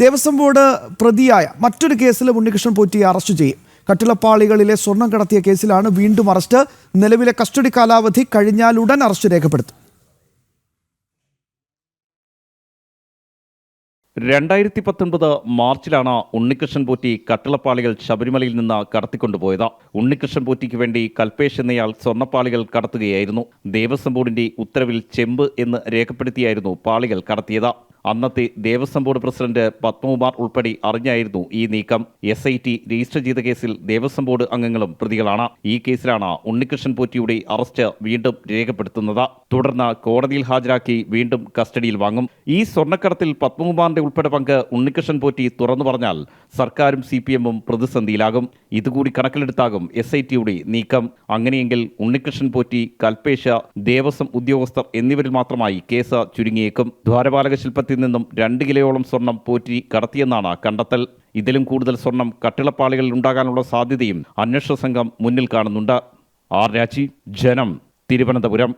Devaswom board പ്രതിയായ മറ്റൊരു കേസിൽ ഉണ്ണികൃഷ്ണൻ പോറ്റി അറസ്റ്റ് ചെയ്യും. കട്ടിളപ്പാളികളിലെ സ്വർണം കടത്തിയ കേസിലാണ് വീണ്ടും അറസ്റ്റ്. നിലവിലെ കസ്റ്റഡി കാലാവധി കഴിഞ്ഞാലുടൻ അറസ്റ്റ് രേഖപ്പെടുത്തും. രണ്ടായിരത്തി പത്തൊൻപത് മാർച്ചിലാണ് ഉണ്ണികൃഷ്ണൻ പോറ്റി കട്ടിളപ്പാളികൾ ശബരിമലയിൽ നിന്ന് കടത്തിക്കൊണ്ടുപോയത്. ഉണ്ണികൃഷ്ണൻ പോറ്റിക്ക് വേണ്ടി കൽപേഷ് എന്നയാൾ സ്വർണപ്പാളികൾ കടത്തുകയായിരുന്നു. ദേവസ്വം ബോർഡിന്റെ ഉത്തരവിൽ ചെമ്പ് എന്ന് രേഖപ്പെടുത്തിയായിരുന്നു പാളികൾ കടത്തിയത്. അന്നത്തെ ദേവസ്വം ബോർഡ് പ്രസിഡന്റ് പത്മകുമാർ ഉൾപ്പെടെ അറിഞ്ഞായിരുന്നു ഈ നീക്കം. എസ് ഐ ടി രജിസ്റ്റർ ചെയ്ത കേസിൽ ദേവസ്വം ബോർഡ് അംഗങ്ങളും പ്രതികളാണ്. ഈ കേസിലാണ് ഉണ്ണികൃഷ്ണൻ പോറ്റിയുടെ അറസ്റ്റ് വീണ്ടും രേഖപ്പെടുത്തുന്നത്. തുടർന്ന് കോടതിയിൽ ഹാജരാക്കി വീണ്ടും കസ്റ്റഡിയിൽ വാങ്ങും. ഈ സ്വർണക്കടത്തിൽ പത്മകുമാറിന്റെ ഉൾപ്പെടെ പങ്ക് ഉണ്ണികൃഷ്ണൻ പോറ്റി തുറന്നു പറഞ്ഞാൽ സർക്കാരും സി പി എമ്മും പ്രതിസന്ധിയിലാകും. ഇതുകൂടി കണക്കിലെടുത്താകും എസ് ഐ ടിയുടെ നീക്കം. അങ്ങനെയെങ്കിൽ ഉണ്ണികൃഷ്ണൻ പോറ്റി കൽപേശ ദേവസ്വം ഉദ്യോഗസ്ഥർ എന്നിവരിൽ മാത്രമായി കേസ് ചുരുങ്ങിയേക്കും. ദ്വാരപാലക ശില്പത്തിൽ നിന്നും രണ്ട് കിലോയോളം സ്വർണം പോറ്റി കടത്തിയെന്നാണ് കണ്ടെത്തൽ. ഇതിലും കൂടുതൽ സ്വർണം കട്ടിളപ്പാളികളിൽ ഉണ്ടാകാനുള്ള സാധ്യതയും അന്വേഷണ സംഘം മുന്നിൽ കാണുന്നുണ്ട്. ആർ രാജി ജനം തിരുവനന്തപുരം.